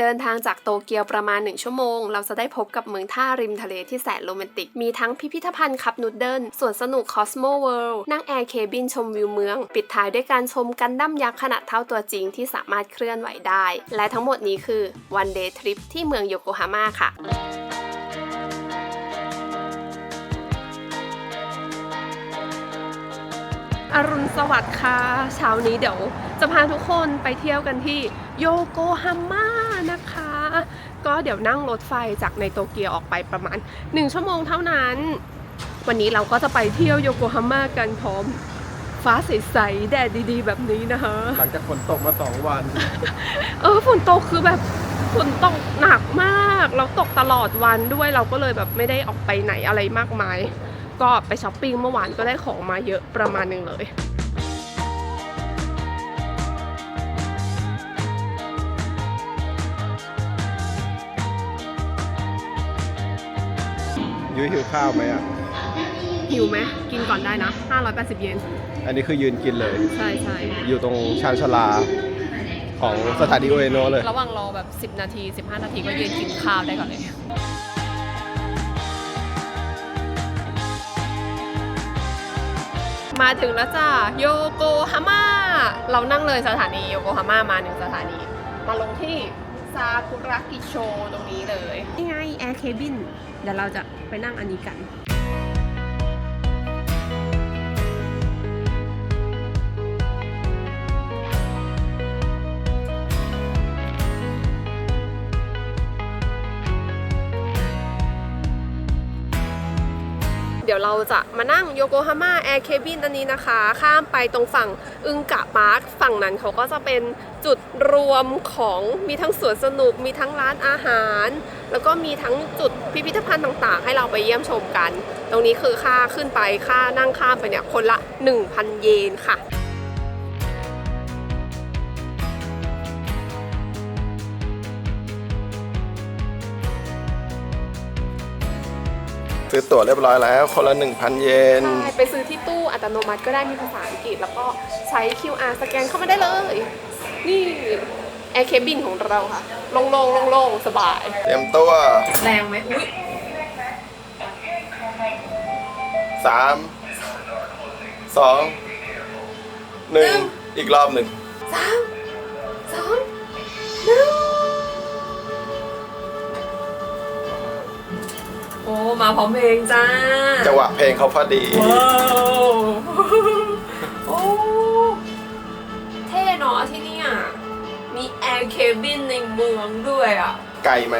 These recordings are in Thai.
เดินทางจากโตเกียวประมาณ 1 ชั่วโมง เราจะได้พบกับเมืองท่าริมทะเลที่แสนโรแมนติก มีทั้งพิพิธภัณฑ์คับนูดเดิลสวนสนุกคอสโมเวิลด์นั่งแอร์เคบินชมวิวเมือง ปิดท้ายด้วยการชมกันดั้มยักษ์ขนาดเท่าตัวจริงที่สามารถเคลื่อนไหวได้ และทั้งหมดนี้คือวันเดย์ทริปที่เมืองโยโกฮาม่าค่ะอรุณสวัสดิ์ค่ะ เช้านี้เดี๋ยว จะพาทุกคนไปเที่ยวกันที่โยโกฮาม่า นะคะ ก็เดี๋ยวนั่งรถไฟจากในโตเกียวออกไปประมาณ 1 ชั่วโมงเท่านั้น วันนี้เราก็จะไปเที่ยวโยโกฮาม่ากันพร้อมฟ้าใสๆแดดดีๆ แบบนี้นะคะหลังจากฝนตกมาสองวัน เออฝนตกคือแบบฝนตกหนักมากเราตกตลอดวันด้วยเราก็เลยแบบไม่ได้ออกไปไหนอะไรมากมาย ก็ไปช้อปปิ้งเมื่อวานก็ได้ของมาเยอะประมาณหนึงเลย ยุ้ยหิวข้าวไหมอะ หิวไหมกินก่อนได้นะ 580 เยน อันนี้คือยืนกินเลย ใช่ใช่อยู่ตรงชานชาลาของสถานีโอเอโนะเลย ระหว่างรอแบบ 10 นาที 15 นาทีก็ยืนกินข้าวได้ก่อนเลย มาถึงแล้วจ้าโยโกฮาม่า เรานั่งเลยสถานีโยโกฮาม่ามาหนึ่งสถานี มาลงที่ ซากุระกิโชตรงนี้เลยนี่ไงแอร์เคบินเดี๋ยวเราจะไปนั่งอันนี้กัน เราจะมานั่งโยโกฮาม่าแอร์เคบินอันนี้นะคะ ข้ามไปตรงฝั่งอึงกะพาร์คฝั่งนั้นเขาก็จะเป็นจุดรวมของมีทั้งสวนสนุก มีทั้งร้านอาหาร แล้วก็มีทั้งจุดพิพิธภัณฑ์ต่างๆ ให้เราไปเยี่ยมชมกัน ตรงนี้คือค่าขึ้นไปค่านั่งข้ามไปเนี่ยคนละ 1,000 เยนค่ะ ซื้อตั๋วเรียบร้อยแล้ว คนละ 1,000 เยน ใช่ไปซื้อที่ตู้อัตโนมัติก็ได้มีภาษาอังกฤษ แล้วก็ใช้ QR สแกนเข้ามาได้เลย นี่แอร์เคบินของเราค่ะ โล่งๆโล่งๆสบาย เตรียมตัว แรงไหมอุ้ย3 2 1 อีกรอบหนึ่ง สามสองหนึ่ง มาพร้อมเพลงจ้าจังหวะเพลงเขาพอดี ว้าวโอ้เท่เนาะที่เนี่ยมีแอร์เคบินในเมืองด้วยอะ ไกลไหม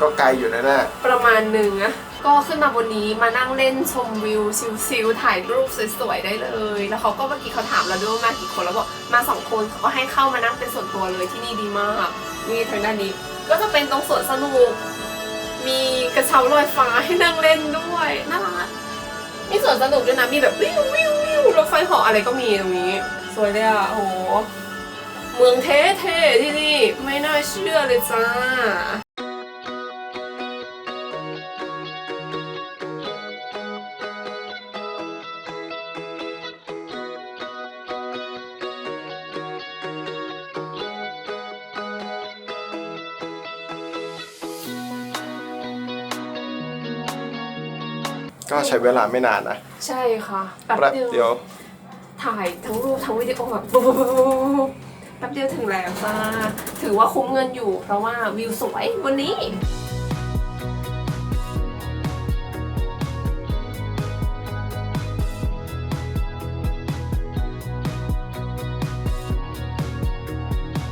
ก็ไกลอยู่นะน่ะประมาณหนึ่งอะก็ขึ้นมาบนนี้มานั่งเล่นชมวิวชิลๆถ่ายรูปสวยๆได้เลย แล้วเขาก็เมื่อกี้เขาถามเราด้วยว่ามากี่คนแล้วบอกมาสองคนเขาก็ให้เข้ามานั่งเป็นส่วนตัวเลยที่นี่ดีมาก นี่ทางด้านนี้ ก็จะเป็นตรงสวนสนุก มีกระเช้าลอยฟ้าให้นั่งเล่นด้วยน่ารักมีสวนสนุกด้วยนะมีแบบวิววิววิวรถไฟเหาะอะไรก็มีตรงนี้ สวยเลยอะโอ้โหเมืองเท่ๆที่นี่ไม่น่าเชื่อเลยจ้า ก็ใช้เวลาไม่นานนะใช่ค่ะแป๊บเดียวถ่ายทั้งรูปทั้งวิดีโอแบบปุ๊บปุ๊บปุ๊บปุ๊บแป๊บเดียวถึงแล้วจ้าถือว่าคุ้มเงินอยู่ เพราะว่าวิวสวยวันนี้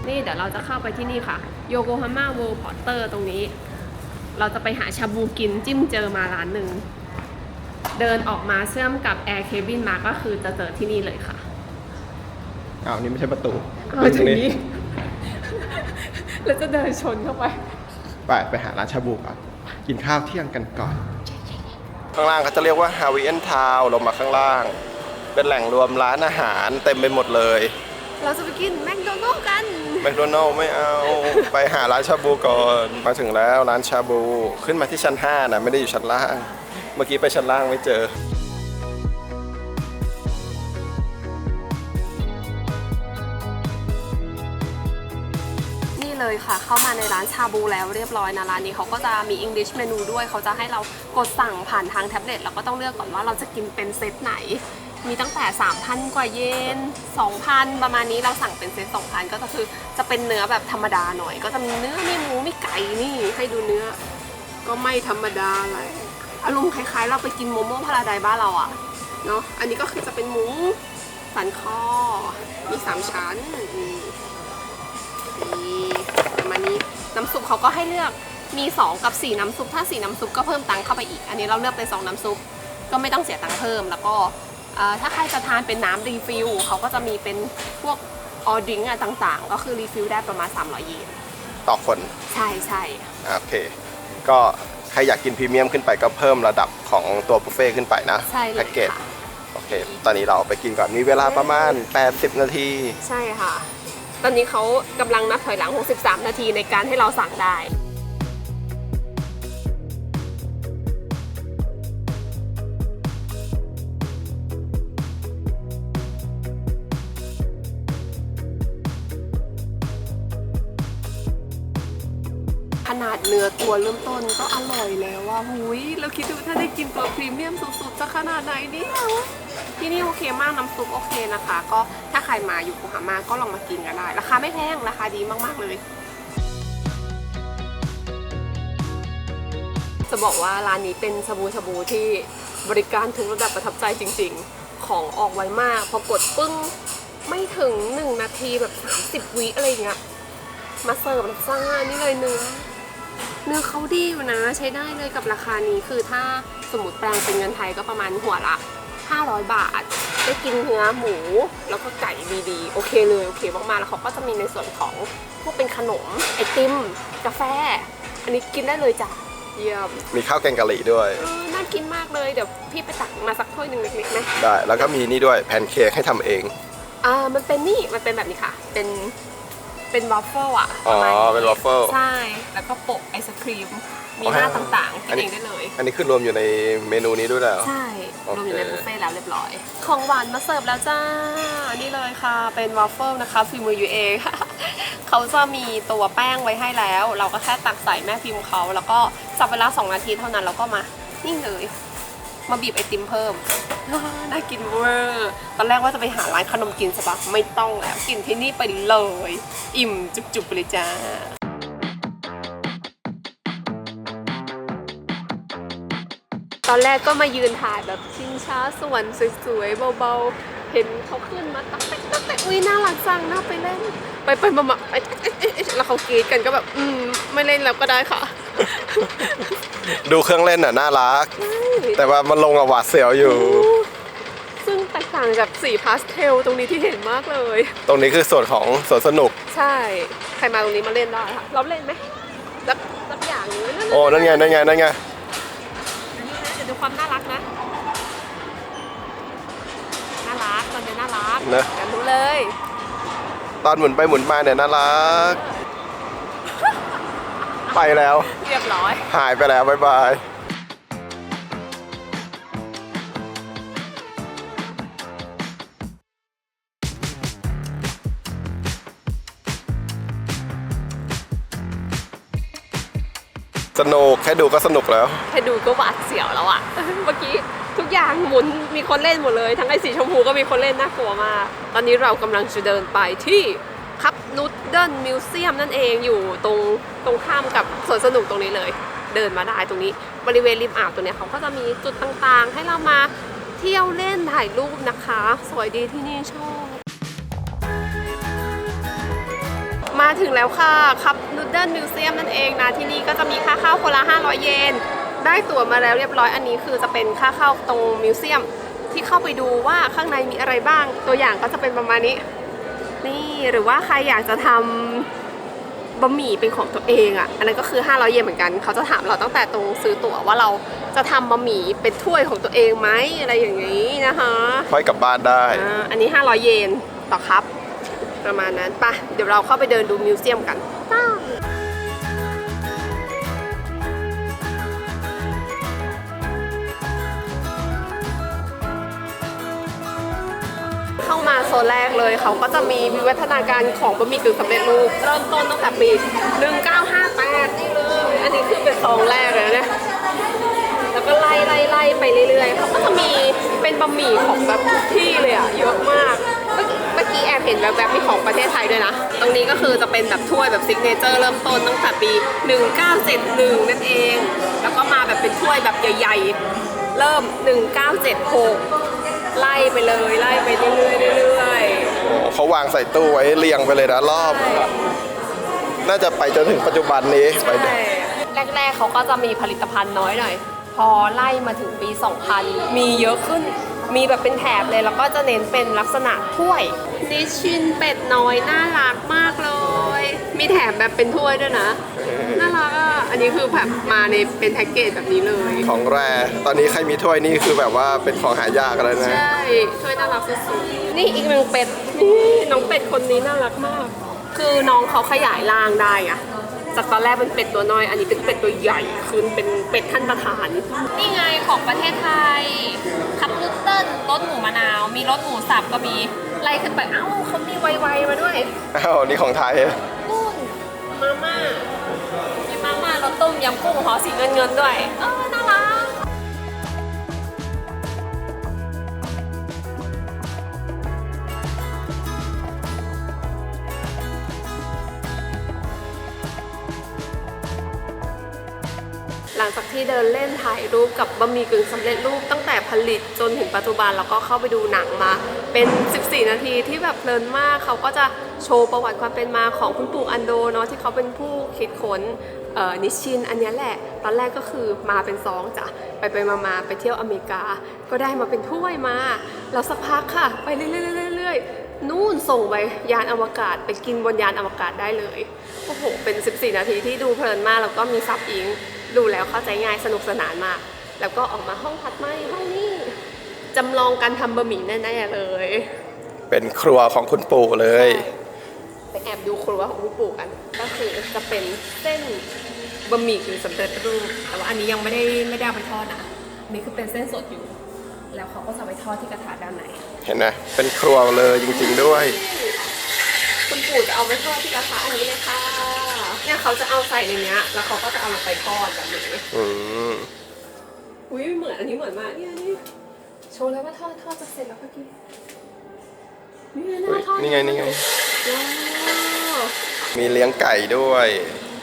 นี่เดี๋ยวเราจะเข้าไปที่นี่ค่ะโยโกฮาม่าเวิลด์พอร์เตอร์ตรงนี้ เราจะไปหาชาบูกินจิ้มเจอมาร้านหนึ่ง เดินออกมาเชื่อมกับแอร์เคบินมาก็คือจะเจอที่นี่เลยค่ะอ้าวนี่ไม่ใช่ประตูเอาถึงนี้ แล้วจะเดินชนเข้าไป ไป ไปหาร้านชาบูก่อนกินข้าวเที่ยงกันก่อน ข้างล่างเขาจะเรียกว่าฮาวิเอนทาวลงมาข้างล่าง เป็นแหล่งรวมร้านอาหารเต็มไปหมดเลย เราจะไปกินแมคโดนัลล์กันแมคโดนัลล์ไม่เอา ไปหาร้านชาบูก่อน มาถึงแล้วร้านชาบู ขึ้นมาที่ชั้น 5นะไม่ได้อยู่ชั้นล่าง เมื่อกี้ไปชั้นล่างไม่เจอ นี่เลยค่ะ เข้ามาในร้านชาบูแล้วเรียบร้อยนะร้านนี้เขาก็จะมี English เมนูด้วย เขาจะให้เรากดสั่งผ่านทางแท็บเล็ตแล้วก็ต้องเลือกก่อนว่าเราจะกินเป็นเซตไหน มีตั้งแต่ 3,000 กว่าเยน 2,000 ประมาณนี้เราสั่งเป็นเซต 2,000 ก็คือจะเป็นเนื้อแบบธรรมดาหน่อย ก็จะมีเนื้อมีหมูมีไก่นี่ให้ดูเนื้อ ก็ไม่ธรรมดาเลย อารมณ์คล้ายๆ เราไปกินโมโม่พาราไดบ้านเราอะเนาะอันนี้ก็คือจะเป็นหมูสันคอ มีสามชั้นอืมนี่ประมาณนี้น้ำซุปเขาก็ให้เลือกมี 2 กับ 4 น้ำซุป ถ้า 4 น้ำซุปก็เพิ่มตังค์เข้าไปอีก อันนี้เราเลือกเป็น2น้ำซุป ก็ไม่ต้องเสียตังค์เพิ่ม แล้วก็เอ่อถ้าใครจะทานเป็นน้ำรีฟิลเขาก็จะมีเป็นพวกออดิงอะต่างๆ ก็คือรีฟิลได้ประมาณ 300 เยน ต่อคน ใช่ใช่อะโอเค ก็ใค รอยากกินพรีเมียมขึ้นไปก็เพิ่มระดับของตัวบุฟเฟ่ต์ขึ้นไปนะใช่เลแพ็ยกเกจค่ะ โอเค ตอนนี้เราไปกินก่อนมีเวลาประมาณ 80 นาที ใช่ค่ะ ตอนนี้เขากำลังนับถอยหลัง 63 นาทีในการให้เราสั่งได้ เนื้อตัวเริ่มต้นก็อร่อยแล้วว่าหุยเราคิดดูถ้าได้กินตัวพรีเมียมสุดๆจะขนาดไหนเนี่ยที่นี่โอเคมากน้ำซุปโอเคนะคะ ก็ถ้าใครมาอยู่กุฮามาก็ลองมากินกันได้ ราคาไม่แพงราคาดีมากๆเลย จะบอกว่าร้านนี้เป็นชาบูชาบูที่บริการทุกระดับประทับใจจริง ๆ ของออกไวมาก พอกดปึ้งไม่ถึง 1 นาทีแบบ 30 วิอะไรเงี้ยมาเสิร์ฟแล้วจ้านี่เลยเนื้อ เนื้อเขาดีอยู่นะใช้ได้เลยกับราคานี้คือถ้าสมมติแปลงเป็นเงินไทยก็ประมาณหัวละ 500 บาท ได้กินเนื้อหมู แล้วก็ไก่ดีๆ โอเคเลย โอเคมากๆ แล้วเขาก็จะมีในส่วนของพวกเป็นขนม ไอติม กาแฟ อันนี้กินได้เลยจ้ะเยี่ยมมีข้าวแกงกะหรี่ด้วย เออน่ากินมากเลยเดี๋ยวพี่ไปตักมาสักถ้วยหนึ่งเล็กๆไหมได้ แล้วก็มีนี่ด้วยแพนเค้กให้ทำเอง อ่ามันเป็นนี่มันเป็นแบบนี้ค่ะ เป็น เป็นวอฟเฟิลอะอ๋อ ประมาณเป็นวอฟเฟิล ใช่ แล้วก็โปะไอศครีม มีอ๋อหน้าต่างๆกิอันนนี้เองได้เลย อันนี้คือรวมอยู่ในเมนูนี้ด้วยแล้วใช่โอเครวมอยู่ในบุฟเฟ่ต์แล้วเรียบร้อย ของหวานมาเสิร์ฟแล้วจ้า นี่เลยค่ะ เป็นวอฟเฟิลนะคะฟิล์มือยูเองเขาจะมีตัวแป้งไว้ให้แล้ว เราก็แค่ตักใส่แม่พิมพ์เขา แล้วก็จับเวลา 2 นาทีเท่านั้นแล้วก็มา นี่เลย มาบีบไอติมเพิ่ม น่ากินเวอร์ ตอนแรกว่าจะไปหาร้านขนมกินใช่ปะไม่ต้องแล้ว กินที่นี่ไปเลย อิ่มจุกๆไปเลยจ้าตอนแรกก็มายืนถ่ายแบบชิงช้าสวรรค์สวยๆเบาๆ เห็นเขาขึ้นมาตักแตกตักแตกอุ้ยน่ารักจังน่าไปเล่น ไปไปมามาเอ๊ะเอ๊ะเอ๊ะเอ๊ะแล้วเขากรีดกันก็แบบ อืม ไม่เล่นแล้วก็ได้ค่ะ ดูเครื่องเล่นน่ะน่ารัก แต่ว่ามันลงกับหวาดเสียวอยู่ ซึ่งแตกต่างจากสีพาสเทลตรงนี้ที่เห็นมากเลย ตรงนี้คือส่วนของสวนสนุก ใช่ ใครมาตรงนี้มาเล่นได้ค่ะเราเล่นไหมรับรับอย่างนี้นั่นโอ้นั่นไงนั่นไงนั่นไงเดี๋ยวดูความน่ารักนะ น่ารักตอนนี้น่ารักนะเดี๋ยวรู้เลย ตอนหมุนไปหมุนมาเนี่ยน่ารัก ไปแล้ว เรียบร้อย หายไปแล้ว บ๊ายบาย สนุกแค่ดูก็สนุกแล้ว แค่ดูก็หวาดเสียวแล้วอะ เมื่อกี้ทุกอย่างหมุนมีคนเล่นหมดเลย ทั้งไอ้สีชมพูก็มีคนเล่นน่ากลัวมาก ตอนนี้เรากำลังจะเดินไปที่คับนูดเดิลมิวเซียมนั่นเองอยู่ตรงตรงข้ามกับสวนสนุกตรงนี้เลย เดินมาได้ตรงนี้บริเวณริมอ่าวตรงเนี้ยเขาก็จะมีจุดต่างๆ ให้เรามาเที่ยวเล่นถ่ายรูปนะคะ สวยดีที่นี่ชอบ มาถึงแล้วค่ะครับนูดเดิลมิวเซียมนั่นเองนะ ที่นี่ก็จะมีค่าเข้าคนละ 500 เยน ได้ตั๋วมาแล้วเรียบร้อยอันนี้คือจะเป็นค่าเข้าตรงมิวเซียม ที่เข้าไปดูว่าข้างในมีอะไรบ้าง ตัวอย่างก็จะเป็นประมาณนี้ นี่หรือว่าใครอยากจะทำบะหมี่เป็นของตัวเองอะ่ะ อันนั้นก็คือ 500 เยนเหมือนกัน เขาจะถามเราตั้งแต่ตรงซื้อตั๋วว่าเราจะทำบะหมี่เป็นถ้วยของตัวเองไหมอะไรอย่างนี้นะคะค่อยกลับบ้านได้อ่าอันนี้ 500 เยนต่อครับ ประมาณนั้นปะเดี๋ยวเราเข้าไปเดินดูมิวเซียมกันเข้ามาโซนแรกเลยเขาก็จะมีวิวัฒนาการของบะหมี่กึ่งสำเร็จรูปเริ่มต้นตั้งแต่ปี 1958 นี่เลย อันนี้คือเป็นซองแรกเลยนะแล้วก็ไล่ไล่ไล่ไปเรื่อยๆเขาก็จะมีเป็นบะหมี่ของแบบทุกที่เลยอะเยอะมาก แอบเห็นแบบแบบๆมีของประเทศไทยด้วยนะ ตรงนี้ก็คือจะเป็นแบบถ้วยแบบซิกเนเจอร์เริ่มต้นตั้งแต่ปี 1971 นั่นเอง แล้วก็มาแบบเป็นถ้วยแบบใหญ่ๆ เริ่ม 1976 ไล่ไปเลยไล่ไปเรื่อยๆเรื่อยๆโอ้เขาวางใส่ตู้ไว้เรียงไปเลยนะรอบ น่าจะไปจนถึงปัจจุบันนี้ไปใช่แรกๆเขาก็จะมีผลิตภัณฑ์น้อยหน่อย พอไล่มาถึงปี 2000 มีเยอะขึ้น มีแบบเป็นแถบเลยแล้วก็จะเน้นเป็นลักษณะถ้วยนิชชินเป็ดน้อยน่ารักมากเลย มีแถมแบบเป็นถ้วยด้วยนะ น่ารักอะ อันนี้คือแบบมาในเป็นแพ็กเกจแบบนี้เลย ของแรตอนนี้ใครมีถ้วยนี่คือแบบว่าเป็นของหายากแล้วนะ ใช่ช่วยน่ารักสุดๆ นี่อีกหนึ่งเป็ด นี่น้องเป็ดคนนี้น่ารักมาก คือน้องเขาขยายร่างได้อะ จากตอนแรกเป็นเป็ดตัวน้อย อันนี้เป็นเป็ดตัวใหญ่คือเป็นเป็ดท่านประธาน นี่ไงของประเทศไทยคัพนูเติ้ลรสหมูมะนาว มีรสหมูสับก็มีไล่ขึ้นไป เอ้าเขามีไวๆมาด้วยอ้าวนี่ของไทยกุ้งมาม่ามีมาม่ารสต้มยำกุ้งหอสีเงินเงินๆด้วย เออน่ารัก หลังจากที่เดินเล่นถ่ายรูปกับบะหมี่กึ่งสำเร็จรูปตั้งแต่ผลิตจนถึงปัจจุบันแล้วก็เข้าไปดูหนังมาเป็น 14 นาทีที่แบบเพลินมากเขาก็จะโชว์ประวัติความเป็นมาของคุณปู่อันโดเนาะที่เขาเป็นผู้คิดค้นนิชชินอันนี้แหละ ตอนแรกก็คือมาเป็นซองจ้ะไปไปมามาไปเที่ยวอเมริกา ก็ได้มาเป็นถ้วยมาแล้วสักพักค่ะ ไปเรื่อยๆเรื่อยๆนู่นส่งไปยานอวกาศไปกินบนยานอวกาศได้เลย โอ้โห เป็น 14 นาทีที่ดูเพลินมาก แล้วก็มีซับอิง ดูแล้วเข้าใจง่ายสนุกสนานมาก แล้วก็ออกมาห้องถัดมาอีกห้องนี้จำลองการทำบะหมี่แน่ๆเลย เป็นครัวของคุณปู่เลย ไปแอบดูครัวของคุณปู่กัน ก็คือจะเป็นเส้นบะหมี่กึ่งสำเร็จรูป แต่ว่าอันนี้ยังไม่ได้ไม่ได้เอาไปทอดนะอันนี่คือเป็นเส้นสดอยู่ แล้วเขาก็จะเอาไปทอดที่กระทะด้านใน เห็นไหมเป็นครัวเลยจริงๆด้วย คุณปู่จะเอาไปทอดที่กระทะอันนี้เลยค่ะ เนี่ยเขาจะเอาใส่ในเนี้ย แล้วเขาก็จะเอาลงไปทอดแบบนี้อืมอุ้ยเหมือนอันนี้เหมือนมากเนี่ยนี่โชว์แล้วว่าทอดทอดจะเสร็จแล้วเมื่อกี้นี่ไงหน้าทอดนี่ไงนี่ไง ว้าว มีเลี้ยงไก่ด้วย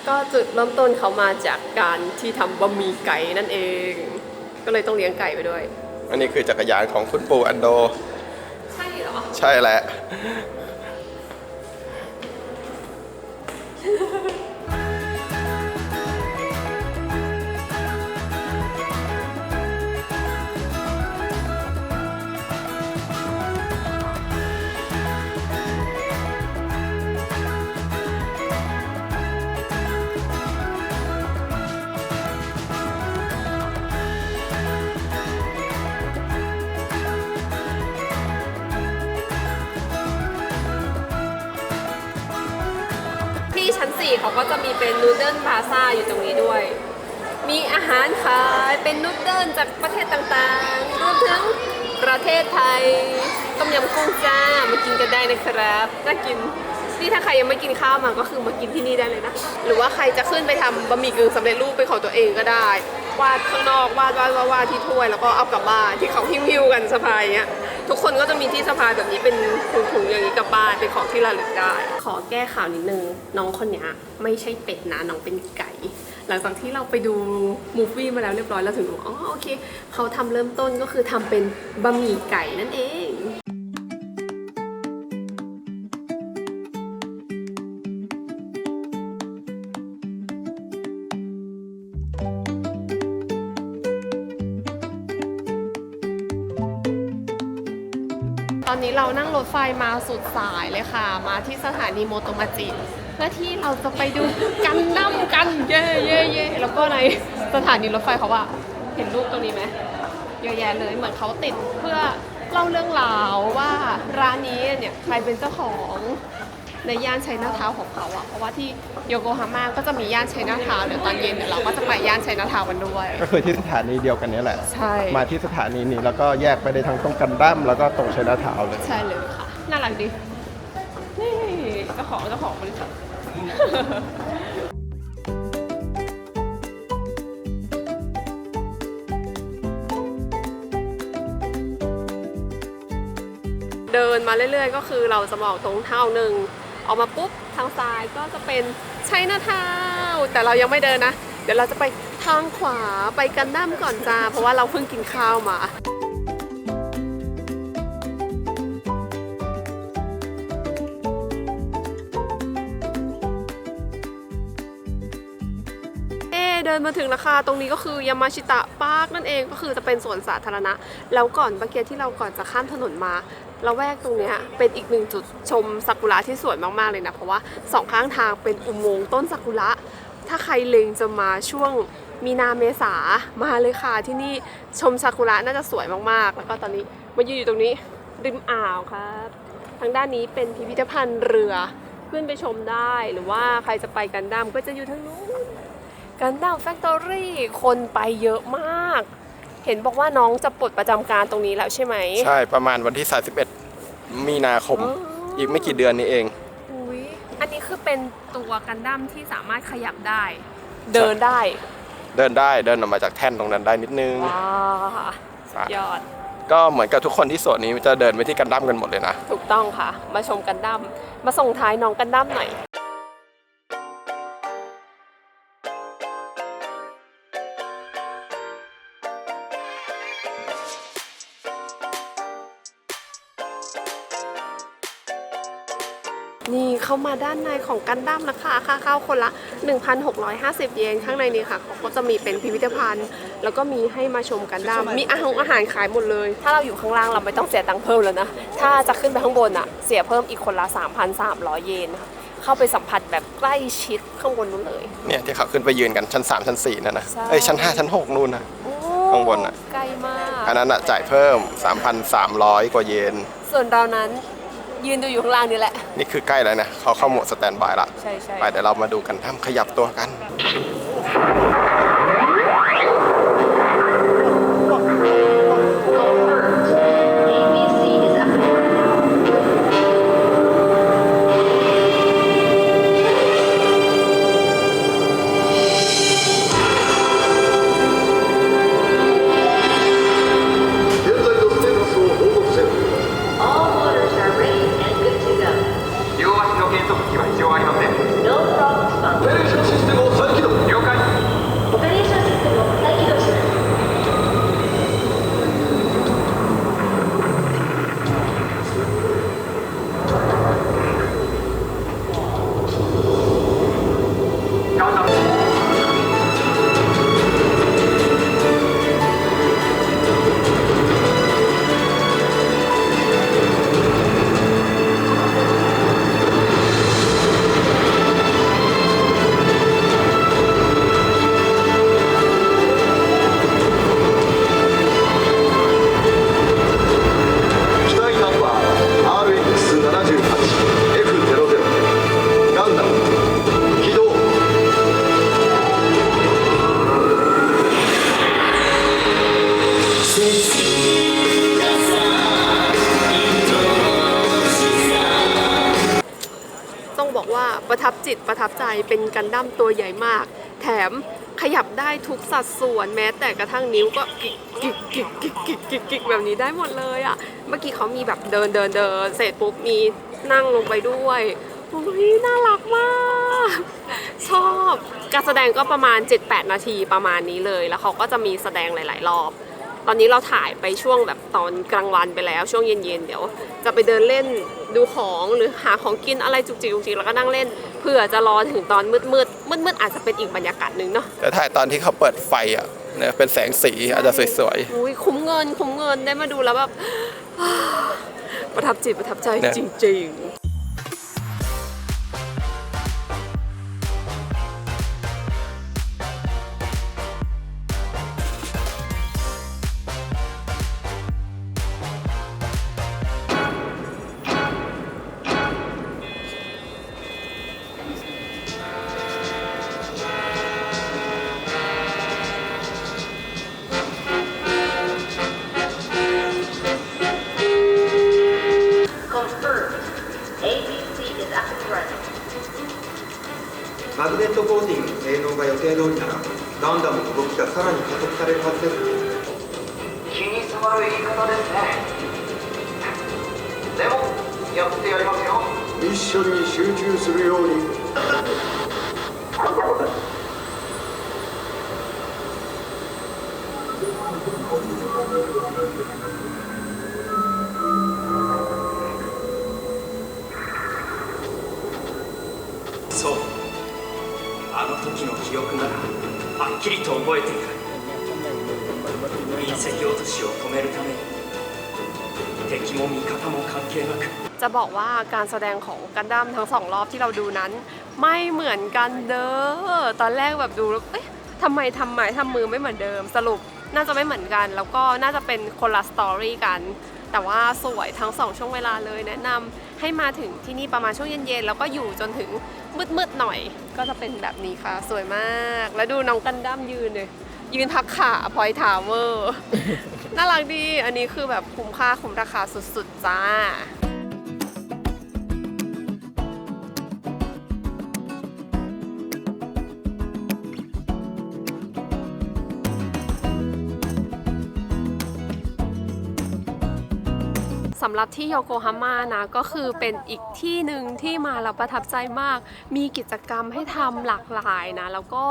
ก็จุดเริ่มต้นเขามาจากการที่ทำบะหมี่ไก่นั่นเอง ก็เลยต้องเลี้ยงไก่ไปด้วย อันนี้คือจักรยานของคุณปู่อันโด ใช่เหรอ ใช่แหละ ก็จะมีเป็นนูเดิลพาซาอยู่ตรงนี้ด้วย มีอาหารขายเป็นนูเดิลจากประเทศต่างๆรวมถึงประเทศไทยต้มยำกุ้งจ้ามากินกันได้นะครับน่ากินนี่ถ้าใครยังไม่กินข้าวมาก็คือมากินที่นี่ได้เลยนะ หรือว่าใครจะขึ้นไปทำบะหมี่กึ่งสำเร็จรูปเป็นของตัวเองก็ได้ วาดข้างนอกวาดวาดวาดวาดที่ถ้วย แล้วก็เอากลับบ้านที่เขาหิ้วๆกันสะพายเงี้ย ทุกคนก็จะมีที่สะพายแบบนี้เป็นถุงๆอย่างนี้กลับบ้านเป็นของที่ระลึกได้ ขอแก้ข่าวนิดนึง น้องคนนี้ไม่ใช่เป็ดนะน้องเป็นไก่ หลังจากที่เราไปดูมูฟวี่มาแล้วเรียบร้อยแล้วถึงรู้อ๋อโอเคเขาทำเริ่มต้นก็คือทำเป็นบะหมี่ไก่นั่นเอง อนนี้เรานั่งรถไฟมาสุดสายเลยค่ะ มาที่สถานีโมโตมาจิเพื่อที่เราจะไปดูกันน้มกันเย่เย่เย่แล้วก็ในสถานีรถไฟเขาว่าเห็นรูปตรงนี้ไหมเยอะแยะเลยเหมือนเขาติดเพื่อเล่าเรื่องราวว่าร้านนี้เนี่ยใครเป็นเจ้าของ ในย่านชัยนาทาวน์ของเขาอะเพราะว่าที่โยโกฮาม่าก็จะมีย่านชัยนาทาวน์เดี๋ยวตอนเย็นเดี๋ยวเราก็จะไปย่านชัยนาทาวน์กันด้วย ก็คือที่สถานีเดียวกันนี้แหละ ใช่ มาที่สถานีนี้แล้วก็แยกไปได้ทั้งตรงกันดั้มแล้วก็ตรงชัยนาทาวน์เลย ใช่เลยค่ะ น่ารักดี นี่เจ้าของเจ้าของบริษัทเดินมาเรื่อยๆ ก็คือเราจะมองตรงเท่าหนึ่ง ออกมาปุ๊บทางซ้ายก็จะเป็นชัยนาทาวแต่เรายังไม่เดินนะ เดี๋ยวเราจะไปทางขวาไปกันดั้มก่อนจ้า เพราะว่าเราเพิ่งกินข้าวมา มาถึงราคาตรงนี้ก็คือยามาชิตะพาร์คนั่นเองก็คือจะเป็นสวนสาธารณะ แล้วก่อนเมื่อกี้ที่เราก่อนจะข้ามถนนมาเราแวกตรงนี้เป็นอีกหนึ่งจุดชมซากุระที่สวยมากๆเลยนะ เพราะว่าสองข้างทางเป็นอุโมงค์ต้นซากุระ ถ้าใครเล็งจะมาช่วงมีนาเมษามาเลยค่ะที่นี่ชมซากุระน่าจะสวยมากๆ แล้วก็ตอนนี้มายืนอยู่ตรงนี้ริมอ่าวครับ ทางด้านนี้เป็นพิพิธภัณฑ์เรือขึ้นไปชมได้ หรือว่าใครจะไปกันดั้มก็จะอยู่ทางนู้น กันดั้มแฟคทอรี่คนไปเยอะมาก เห็นบอกว่าน้องจะปลดประจำการตรงนี้แล้วใช่ไหมใช่ประมาณวันที่ 31 มีนาคมอ๋ออีอีกไม่กี่เดือนนี้เองอุ๊ยอันนี้คือเป็นตัวกันดั้มที่สามารถขยับได้ เดินได้ เดินได้เดินออกมาจากแท่นตรงนั้นได้นิดนึงว้าวสุดยอด ก็เหมือนกับทุกคนที่สวนนี้จะเดินไปที่กันดั้มกันหมดเลยนะ ถูกต้องค่ะ มาชมกันดั้มมาส่งท้ายน้องกันดั้มหน่อย เข้ามาด้านในของกันดั้มแล้วค่ะค่าเข้าคนละ 1,650 เยนข้างในนี้ค่ะเขาก็จะมีเป็นพิพิธภัณฑ์ แล้วก็มีให้มาชมกันดั้มมีอาหารอาหารขายหมดเลย ถ้าเราอยู่ข้างล่างเราไม่ต้องเสียตังค์เพิ่มแล้วนะ ถ้าจะขึ้นไปข้างบนอะเสียเพิ่มอีกคนละ 3,300 เยนค่ะเข้าไปสัมผัสแบบใกล้ชิดข้างบนนู้นเลย เนี่ยที่เขาขึ้นไปยืนกันชั้น 3 ชั้น4นั่นนะใช่เอ้ยชั้น 5 ชั้น 6 นู่นนะโอ้ข้างบนอะไกลมากอันนั้นอะจ่ายเพิ่ม 3,300 กว่าเยน ส่วนเรานั้น ยืนดูอยู่ข้างล่างนี่แหละ นี่คือใกล้แล้วนะเขาเข้าโหมดสแตนบายละใช่ใช่ไปเดี๋ยวเรามาดูกันทำขยับตัวกัน ประทับจิตประทับใจเป็นกันดั้มตัวใหญ่มาก แถมขยับได้ทุกสัดส่วนแม้แต่กระทั่งนิ้วก็กิกกิกกิกกิกกิกกิกกิกแบบนี้ได้หมดเลยอะเมื่อกี้เขามีแบบเดินเดินเดินเสร็จปุ๊บมีนั่งลงไปด้วยโอ้ยน่ารักมาก ชอบการแสดงก็ประมาณ 7-8 นาทีประมาณนี้เลย แล้วเขาก็จะมีแสดงหลาย ๆ รอบ ตอนนี้เราถ่ายไปช่วงแบบตอนกลางวันไปแล้ว ช่วงเย็นๆเดี๋ยว จะไปเดินเล่นดูของหรือหาของกินอะไรจุกจิกจุกจิกแล้วก็นั่งเล่นเผื่อจะรอถึงตอนมืดมืดมืดมืดๆอาจจะเป็นอีกบรรยากาศหนึ่งเนาะแต่ถ่ายตอนที่เขาเปิดไฟอะเนี่ยเป็นแสงสีอาจจะสวยอุ้ยคุ้มเงินคุ้มเงินได้มาดูแล้วแบบประทับจิตประทับใจเนี่ยจริง Confirm. やってやりますよ。ミッションに集中するように。そう。あの時の記憶ならはっきりと覚えている。隕石落としを止めるために。敵も味方も関係なく จะบอกว่าการแสดงของกันดั้มทั้งสองรอบที่เราดูนั้น ไม่เหมือนกันเด้อตอนแรกแบบดูแล้วเอ๊ะทำไมทำไมทำมือไม่เหมือนเดิมสรุปน่าจะไม่เหมือนกัน แล้วก็น่าจะเป็นคนละสตอรี่กัน แต่ว่าสวยทั้งสองช่วงเวลาเลยแนะนำให้มาถึงที่นี่ประมาณช่วงเย็นๆแล้วก็อยู่จนถึงมืดๆหน่อย ก็จะเป็นแบบนี้ค่ะ สวยมาก แล้วดูน้องกันดั้มยืนเลยยืนพักขาพอยทาวเวอร์ น่ารักดี อันนี้คือแบบคุ้มค่าคุ้มราคาสุดๆจ้า สำหรับที่โยโกฮาม่านะก็คือเป็นอีกที่หนึ่งที่มาเราประทับใจมาก มีกิจกรรมให้ทำหลากหลายนะ แล้วก็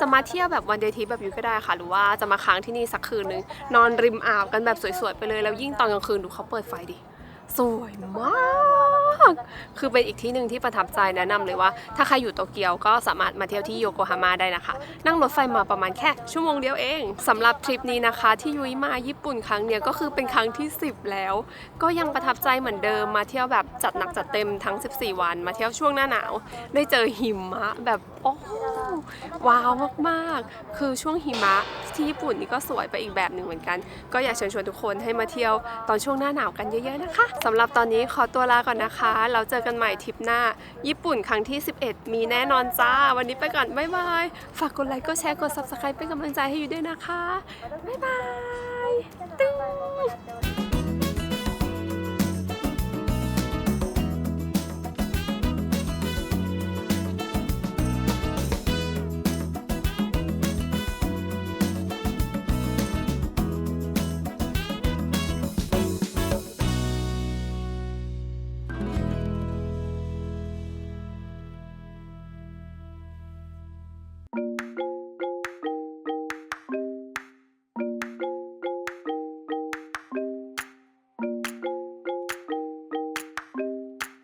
จะมาเที่ยวแบบวันเดย์ทริปแบบยูก็ได้ค่ะ หรือว่าจะมาค้างที่นี่สักคืนนึง นอนริมอ่าวกันแบบสวยๆไปเลย แล้วยิ่งตอนกลางคืนดูเขาเปิดไฟดิ สวยมาก คือเป็นอีกที่หนึ่งที่ประทับใจแนะนำเลยว่า ถ้าใครอยู่โตเกียวก็สามารถมาเที่ยวที่โยโกฮาม่าได้นะคะ นั่งรถไฟมาประมาณแค่ชั่วโมงเดียวเองสำหรับทริปนี้นะคะ ที่ยุ้ยมาญี่ปุ่นครั้งเนี้ยก็คือเป็นครั้งที่ 10 แล้ว ก็ยังประทับใจเหมือนเดิมมาเที่ยวแบบจัดหนักจัดเต็มทั้ง 14 วัน มาเที่ยวช่วงหน้าหนาว ได้เจอหิมะแบบโอ้ว้าวมากๆ คือช่วงหิมะที่ญี่ปุ่นนี่ก็สวยไปอีกแบบหนึ่งเหมือนกัน ก็อยากเชิญชวนทุกคนให้มาเที่ยวตอนช่วงหน้าหนาวกันเยอะๆนะคะสำหรับตอนนี้ขอตัวลาก่อนนะคะนะคะ เราเจอกันใหม่ทริปหน้า ญี่ปุ่นครั้งที่ 11 มีแน่นอนจ้า วันนี้ไปก่อน บ๊ายบาย ฝากกดไลค์กดแชร์กด subscribe เป็นกำลังใจให้อยู่ด้วยนะคะ บ๊ายบายตึ้ง